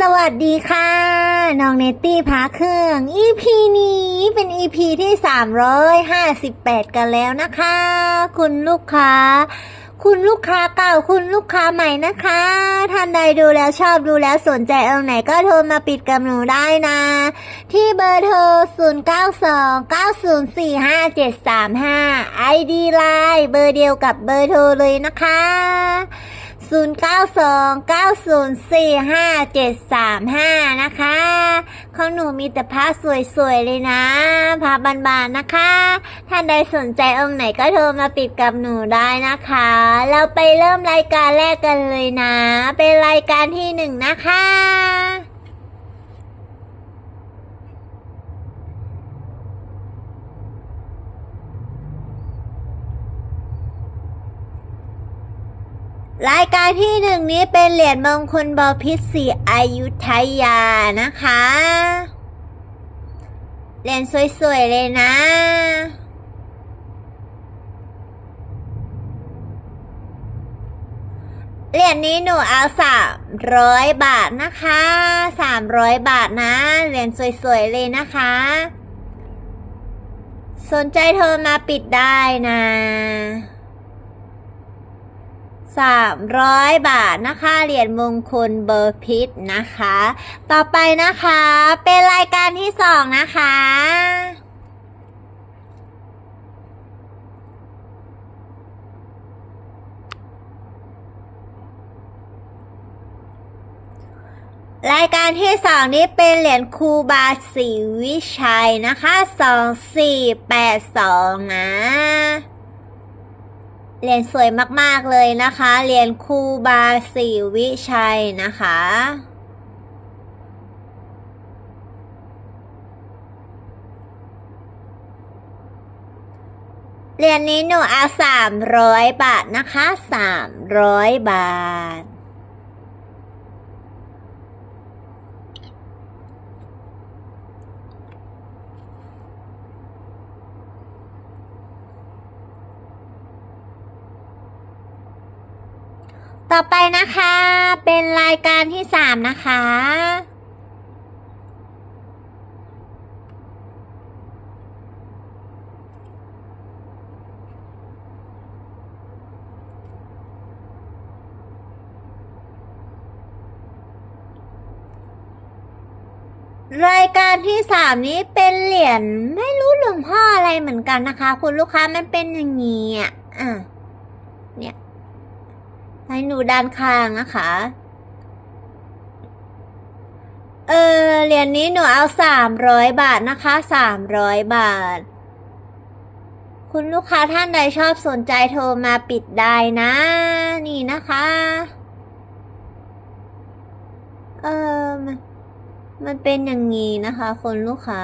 สวัสดีค่ะ น้องเนตตี้พาเครื่อง EP นี้เป็น EP ที่ 358 กันแล้วนะคะ คุณลูกค้า คุณลูกค้าเก่า คุณลูกค้าใหม่นะคะ ท่านใดดูแล้วชอบดูแล้วสนใจเอาไหนก็โทรมาปิดกับหนูได้นะ ที่เบอร์โทร 0929045735 ID Line เบอร์เดียวกับเบอร์โทรเลยนะคะ 0929045735 นะคะของหนูมีแต่ผ้าสวยๆ เลยนะผ้าบานๆ นะคะ ท่านใดสนใจองค์ไหนก็โทรมาปิดกับหนูได้นะคะ เราไปเริ่มรายการแรกกันเลยนะ เป็นรายการที่หนึ่งนะคะ รายการที่หนึ่งนี้เป็นเหรียญมงคลบอพิษสีอายุทยานะคะ เหรียญสวยๆ เลยนะ เหรียญนี้หนูเอาสามร้อยบาทนะคะสามร้อยบาทนะ เหรียญสวยๆ เลยนะคะ สนใจโทรมาปิดได้นะ สามร้อยบาทนะคะ เหรียญมงคลเบอร์พิษนะคะ ต่อไปนะคะ เป็นรายการที่สองนะคะ รายการที่สองนี้เป็นเหรียญคูบาศรีวิชัยนะคะสองสี่แปดสองนะ เหรียญสวยมากๆเลยนะคะ เหรียญคูบาสีวิชัยนะคะ เหรียญนี้หนูเอาสามร้อยบาทนะคะสามร้อยบาท ต่อไปนะคะ เป็นรายการที่สามนะคะ รายการที่สามนี้เป็นเหรียญไม่รู้หลวงพ่ออะไรเหมือนกันนะคะ คุณลูกค้ามันเป็นอย่างนี้อะอะ ให้หนูด้านข้างนะคะ เออเหรียญนี้หนูเอาสามร้อยบาทนะคะสามร้อยบาท คุณลูกค้าท่านใดชอบสนใจโทรมาปิดได้นะ นี่นะคะ เออมันมันเป็นอย่างนี้นะคะ คนลูกค้า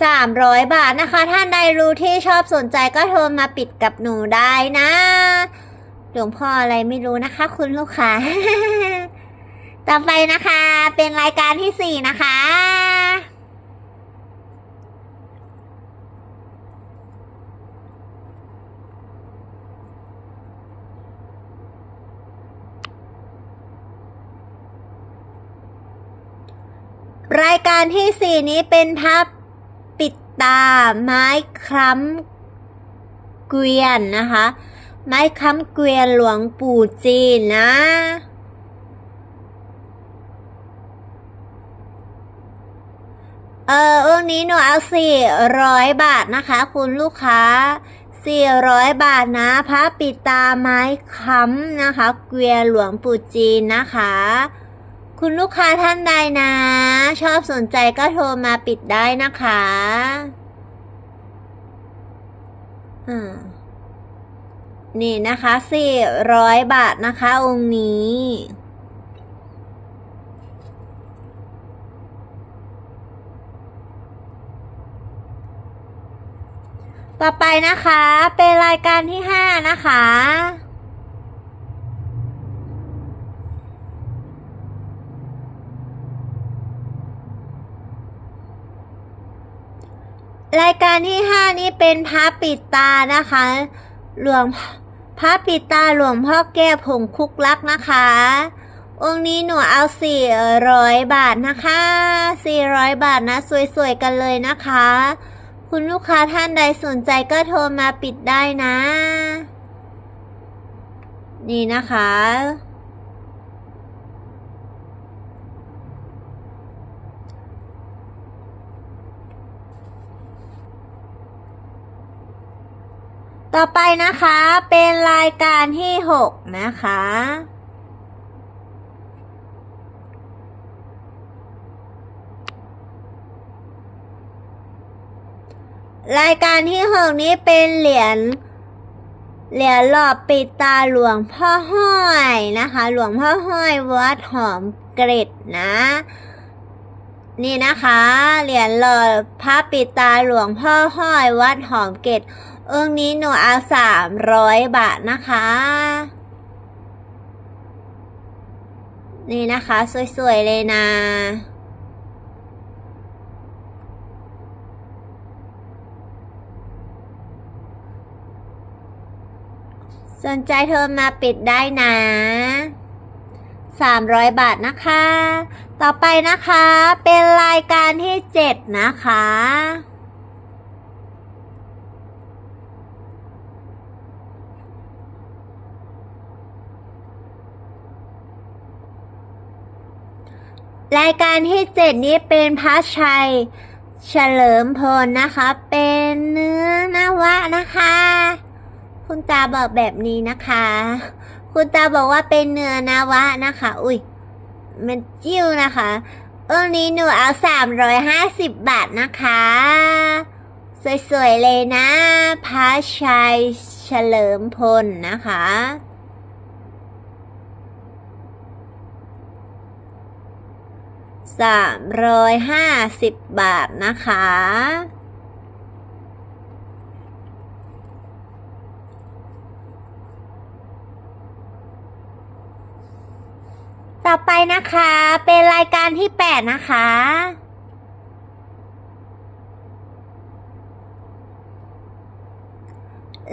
สามร้อยบาทนะคะ ท่านใดรู้ที่ชอบสนใจก็โทรมาปิดกับหนูได้นะ หลวงพ่ออะไรไม่รู้นะคะ คุณลูกค้า ต่อไปนะคะ เป็นรายการที่สี่นะคะ รายการที่สี่นี้เป็นพับ ตา ไม้คล้ำเกวียนนะคะ ไม้ค้ำเกวียนหลวงปู่จีนนะเออองนี้หนูเอาสี่ร้อยบาทนะคะ คุณลูกค้าสี่ร้อยบาทนะพระปิดตาไม้ค้ำนะคะ เกวียนหลวงปู่จีนนะคะ คุณลูกค้าท่านใดนะ ชอบสนใจก็โทรมาปิดได้นะคะอ่านี่นะคะสี่ร้อยบาทนะคะ องค์นี้ต่อไปนะคะ เป็นรายการที่ห้านะคะ รายการที่ห้านี้เป็นพระปิดตานะคะ หลวงพระปิดตาหลวงพ่อแก้วผงคุกลักนะคะ องค์นี้หนูเอา400บาทนะคะ400บาทนะ สวยๆกันเลยนะคะ คุณลูกค้าท่านใดสนใจก็โทรมาปิดได้นะ นี่นะคะ ต่อไปนะคะเป็นรายการที่6นะคะ รายการที่6นี้เป็นเหรียญเหรียญหล่อปิดตาหลวงพ่อห้อยนะคะ หลวงพ่อห้อยวัดหอมเกร็ดนะ นี่นะคะ เหรียญหล่อพระปิดตาหลวงพ่อห้อยวัดหอมเกร็ด เองค์นี้หนูเอาสามร้อยบาทนะคะ นี่นะคะ สวยๆ เลยนะสนใจโทรมาปิดได้นะสามร้อยบาทนะคะ ต่อไปนะคะ เป็นรายการที่เจ็ดนะคะ รายการที่เจ็ดนี้เป็นพระชัย เฉลิมพลนะคะ เป็นเนื้อนวะนะคะ คุณตาบอกแบบนี้นะคะ คุณตาบอกว่าเป็นเนื้อนวะนะคะ อุ้ยมันจิ้วนะคะเออนี้หนูเอาสามร้อยห้าสิบบาทนะคะ สวยๆเลยนะพระชัยเฉลิมพลนะคะ สามร้อยห้าสิบบาทนะคะ ต่อไปนะคะเป็นรายการที่ 8 นะคะ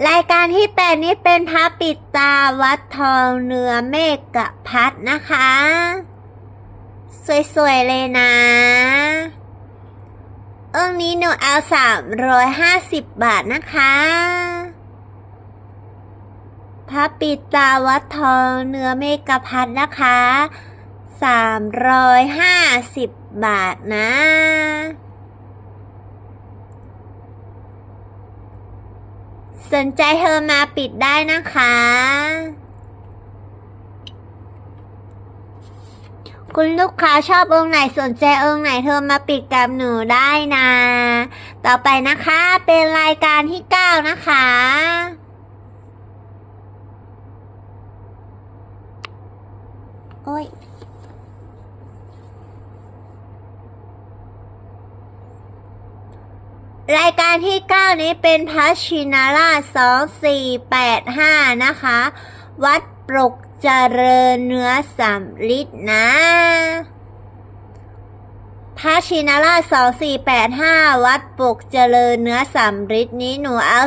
รายการที่8นี้เป็นพระปิดตาวัดทองเนื้อเมฆกะพัดนะคะ สวยๆ เลยนะ องค์นี้หนูเอา350บบาทนะคะ พระปิตาวัดทองเนื้อเมกะพัดนะคะ350บาทนะ สนใจเธอมาปิดได้นะคะ คุณลูกค้าชอบองค์ไหนสนใจองค์ไหนเธอมาปิดกับหนูได้นะ ต่อไปนะคะเป็นรายการที่9นะคะ โอ้ยรายการที่ 9 นี้เป็นพระชินาราช2485 นะคะ วัดปรก เจริญเนื้อสำลิดนะพระชินาราช2485วัดปกเจริญเนื้อสำริดนี้หนูเอา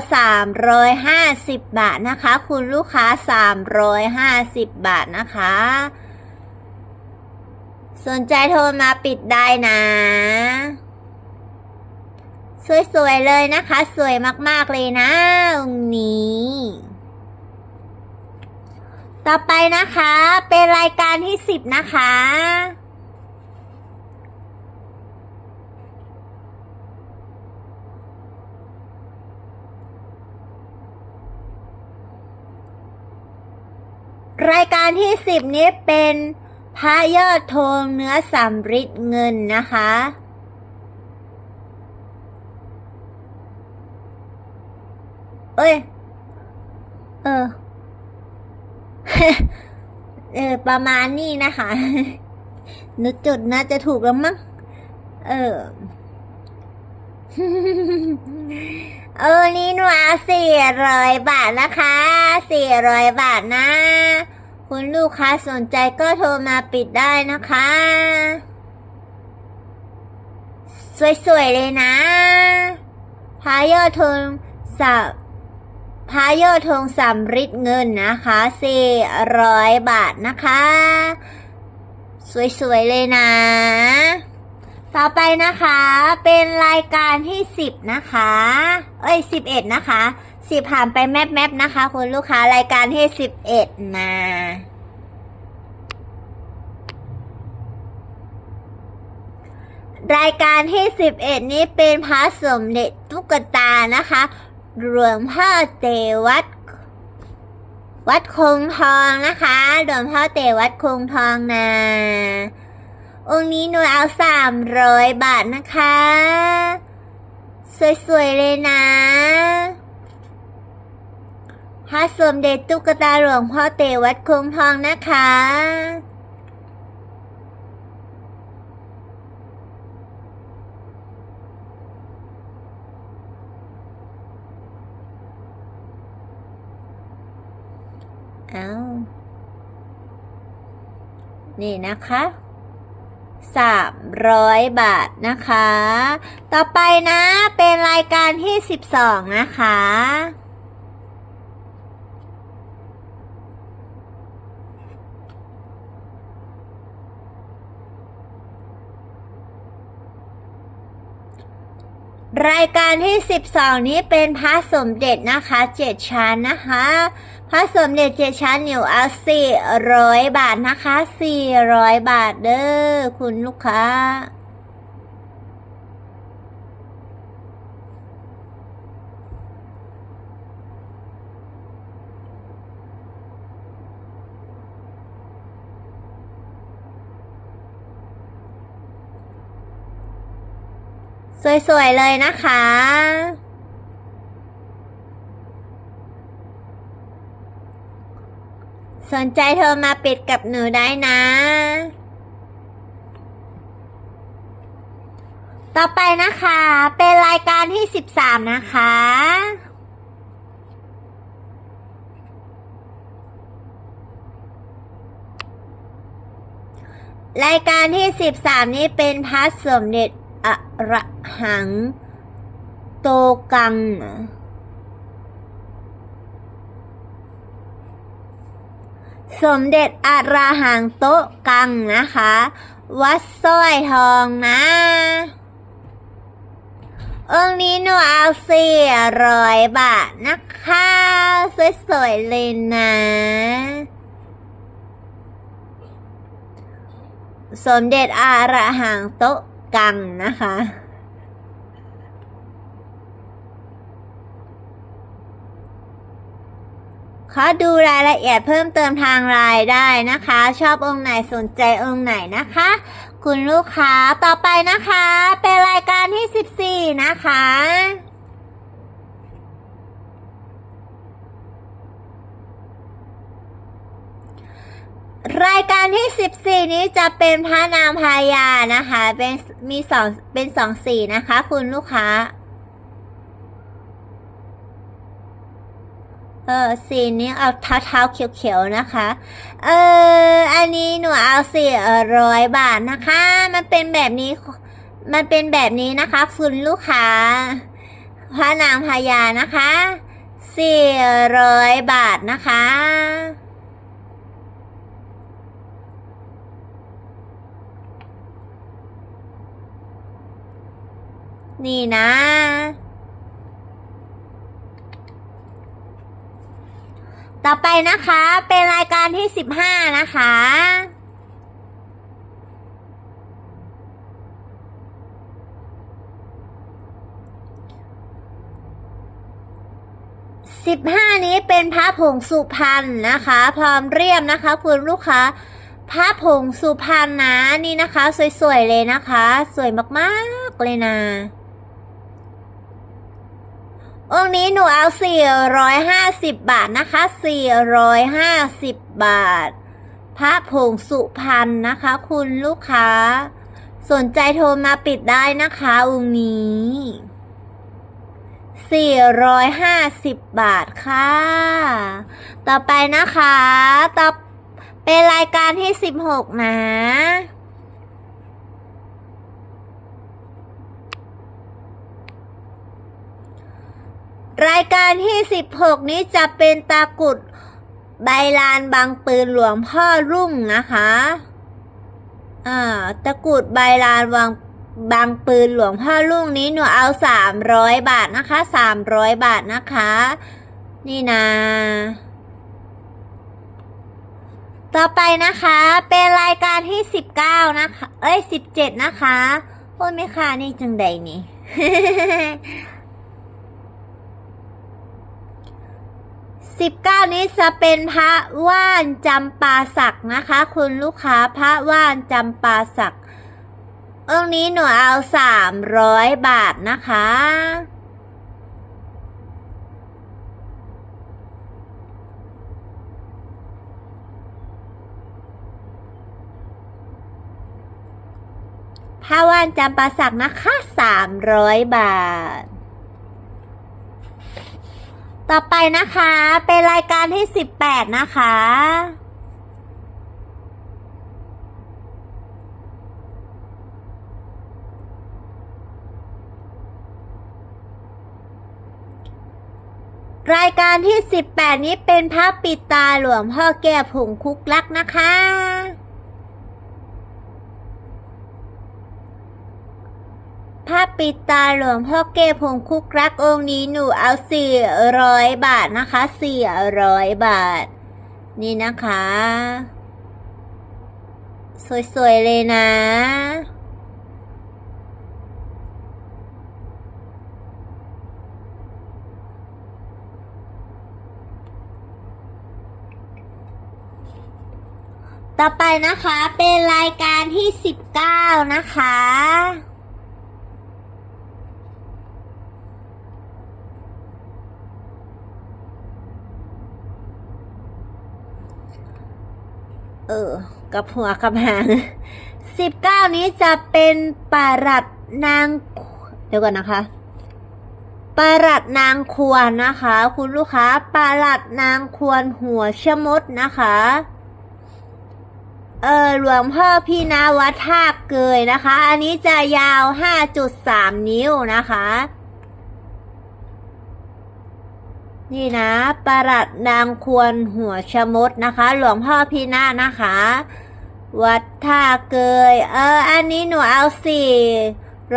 350บบาทนะคะ คุณลูกค้า350บบาทนะคะ สนใจโทรมาปิดได้นะ สวยๆเลยนะคะ สวยมากๆเลยนะองค์นี้ ต่อไปนะคะ เป็นรายการที่10นะคะ รายการที่10นี้เป็นพระยอดธงเนื้อสำริดเงินนะคะเอ้ย เออ เออ ประมาณนี้นะคะนึกจุดน่าจะถูกแล้วมั้ง เออ เออ นี่หนูเอาสี่ร้อยบาทนะคะสี่ร้อยบาทนะ คุณลูกค้าสนใจก็โทรมาปิดได้นะคะ สวยๆเลยนะพายอดทงสับ พายอดทงสำริดเงินนะคะสี่ร้อยบาทนะคะ สวยๆเลยนะ ต่อไปนะคะเป็นรายการที่10นะคะ เอ้ย11นะคะ10ผ่านไปแมปๆนะคะ คุณลูกค้ารายการที่11นะรายการที่11นี้เป็นพระสมเด็จตุ๊กตานะคะ หลวงพ่อเตวัดวัดคงทองนะคะหลวงพ่อเตวัดคงทองนะ องค์นี้หนูเอาสามร้อยบาทนะคะ สวยๆเลยนะพระสมเด็จตุ๊กตาหลวงพ่อเตวัดคงทองนะคะ เอา นี่นะคะสามร้อยบาทนะคะ ต่อไปนะเป็นรายการที่สิบสองนะคะ รายการที่ 12 นี้เป็นพระสมเด็จนะคะเจ็ดชั้นนะคะ พระสมเด็จเจ็ดชั้นอยู่เอา400 บาทนะคะ 400 บาทเด้อคุณลูกค้า สวยๆเลยนะคะ สนใจโทรมาปิดกับหนูได้นะ ต่อไปนะคะ เป็นรายการที่ 13 นะคะรายการที่ 13 นี้เป็นพระสมเด็จ อระหัง โตกัง สมเด็จอราหังโตะกังนะคะ วัดสร้อยทองนะองค์นี้หนูเอาสี่ร้อยบาทนะคะ สวยๆเลยนะ สมเด็จอาระหังโตะ กังนะคะ ขอดูรายละเอียดเพิ่มเติมทางรายได้นะคะ ชอบองค์ไหนสนใจองค์ไหนนะคะ คุณลูกค้าต่อไปนะคะ เป็นรายการที่ 14 นะคะ รายการที่ 14 นี้จะเป็นพระนามพายานะคะ เป็นมีสองเป็นสองสีนะคะ คุณลูกค้า เออสีนี้เอาเท้าเท้าๆเขียวๆนะคะ เอออันนี้หนูเอาสี่ร้อยบาทนะคะ มันเป็นแบบนี้ มันเป็นแบบนี้นะคะ คุณลูกค้า พระนางพญานะคะสี่ร้อยบาทนะคะ นี่นะ ต่อไปนะคะ เป็นรายการที่15นะคะสิบห้านี้เป็นพระผงสุพรรณนะคะ พร้อมเรียมนะคะ คุณลูกค้าพระผงสุพรรณนะนี่นะคะ สวยๆเลยนะคะ สวยมากๆเลยนะ องค์นี้หนูเอา 450 บาทนะคะ 450 บาท พระผงสุพรรณนะคะ คุณลูกค้า สนใจโทรมาปิดได้นะคะองค์นี้ 450 บาทค่ะ ต่อไปนะคะ ต่อเป็นรายการที่ 16 นะ รายการที่ 16 นี้จะเป็นตากุดใบลานบางปืนหลวงพ่อรุ่งนะคะ อ่า ตะกุดใบลานวางบางปืนหลวงพ่อลูกนี้หนูเอาสามร้อยบาทนะคะสามร้อยบาทนะคะ นี่นะ ต่อไปนะคะ เป็นรายการที่สิบเก้านะคะ เอ้ยสิบเจ็ดนะคะโอ้ไม่ค่ะนี่จังใดนี่ สิบเก้านี้จะเป็นพระว่านจำปาสักนะคะ คุณลูกค้าพระว่านจำปาสักองค์นี้หนูเอาสามร้อยบาทนะคะพระว่านจำปาสักนะคะสามร้อยบาท ต่อไปนะคะ เป็นรายการที่สิบแปดนะคะ รายการที่สิบแปดนี้เป็นพระปิดตาหลวงพ่อแก้วผงคุกลักนะคะ พระ ปิดตาหลวงพ่อเก้พงคุกรักองค์นี้หนูเอาสี่ร้อยบาทนะคะสี่ร้อยบาท นี่นะคะ สวยๆเลยนะต่อไปนะคะเป็นรายการที่สิบเก้านะคะ ออ กับหัวกับหางสิบเก้านี้จะเป็นปารัดนาง เดี๋ยวก่อนนะคะปารัดนางควรนะคะ คุณลูกค้าปารัดนางควรหัวชะมดนะคะเออหลวงพ่อพี่นาวัดท่าเกยนะคะ อันนี้จะยาว 5.3 นิ้วนะคะ นี่นะประหลัดนางควรหัวชะมดนะคะ หลวงพ่อพี่นานะคะ วัดท่าเกย เออ อันนี้หนูเอาสี่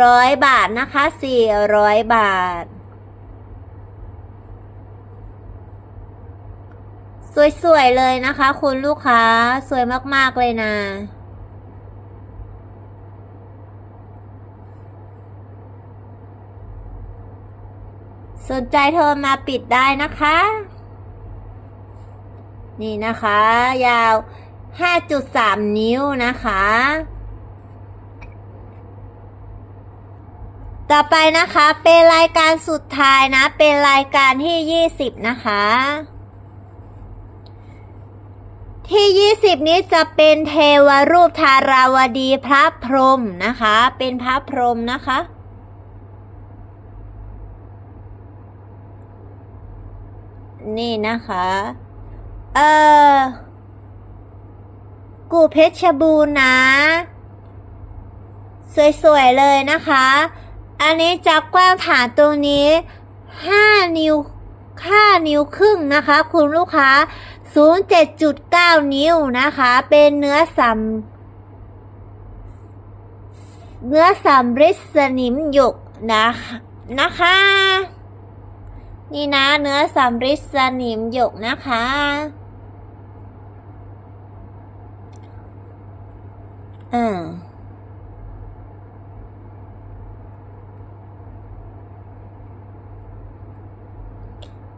ร้อยบาทนะคะสี่ร้อยบาท สวยๆเลยนะคะ คุณลูกค้าสวยมากๆเลยนะ สนใจโทรมาปิดได้นะคะ นี่นะคะ ยาว 5.3 นิ้วนะคะ ต่อไปนะคะ เป็นรายการสุดท้ายนะ เป็นรายการที่ 20 นะคะที่ 20 นี้จะเป็นเทวรูปทาราวดีพระพรหมนะคะ เป็นพระพรหมนะคะ นี่นะคะ เออกูเพชรบูรณ์นะ สวยๆ เลยนะคะ อันนี้จะกว้างฐานตรงนี้5นิ้ว5นิ้วครึ่งนะคะ คุณลูกค้าสูง7.9 นิ้วนะคะ เป็นเนื้อสำเนื้อสำริดสนิมหยกนะคะนะคะ นี่นะเนื้อสำริดสนิมหยกนะคะ อ่า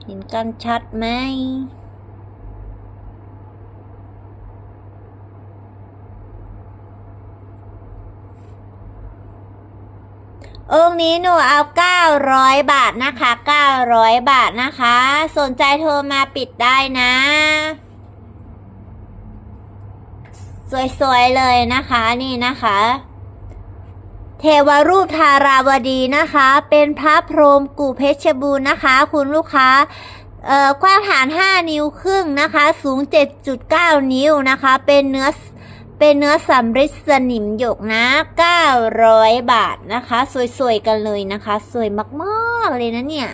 เห็นกันชัดไหม องค์นี้หนูเอา 900 บาทนะคะ 900 บาทนะคะ สนใจโทรมาปิดได้นะ สวยๆเลยนะคะนี่นะคะ เทวรูปทาราวดีนะคะ เป็นพระพรหมกู่เพชรบูรณ์นะคะ คุณลูกค้าเอ่อกว้างฐาน 5 นิ้วครึ่งนะคะ สูง 7.9 นิ้วนะคะ เป็นเนื้อ เป็นเนื้อสำริดสนิมหยกนะ 900 บาทนะคะ สวยๆ กันเลยนะคะ สวยมากๆ เลยนะเนี่ย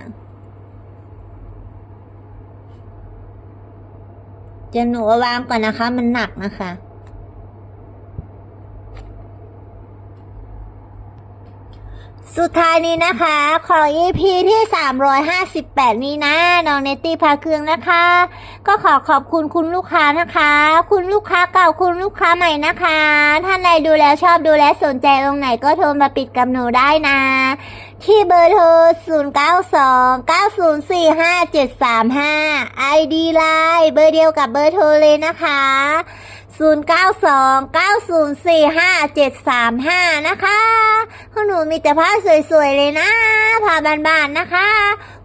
จะหนูวางก่อนนะคะ มันหนักนะคะ สุดท้ายนี้นะคะ ของ EP ที่ 358 นี้นะ น้องเนตตี้พาเครื่องนะคะ ก็ขอขอบคุณคุณลูกค้านะคะ คุณลูกค้าเก่าคุณลูกค้าใหม่นะคะ ท่านใดดูแล้วชอบดูแลสนใจตรงไหนก็โทรมาปิดกับหนูได้นะ ที่เบอร์โทร 092 904 5735 ID Line เบอร์เดียวกับเบอร์โทรเลยนะคะ 092 904 5735 นะคะคุณหนูมีแต่ผ้าสวยๆเลยนะผ้าบานๆนะคะ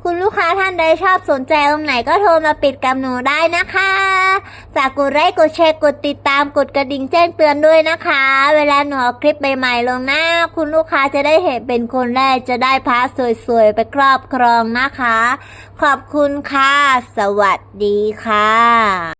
คุณลูกค้าท่านใดชอบสนใจตรงไหนก็โทรมาปิดกับหนูได้นะคะฝากกดไลค์กดแชร์กดติดตามกดกระดิ่งแจ้งเตือนด้วยนะคะ เวลาหนูเอาคลิปใหม่ๆลงหนะคุณลูกค้าจะได้เห็นเป็นคนแรกจะได้พาสวยๆไปครอบครองนะคะ ขอบคุณค่ะ สวัสดีค่ะ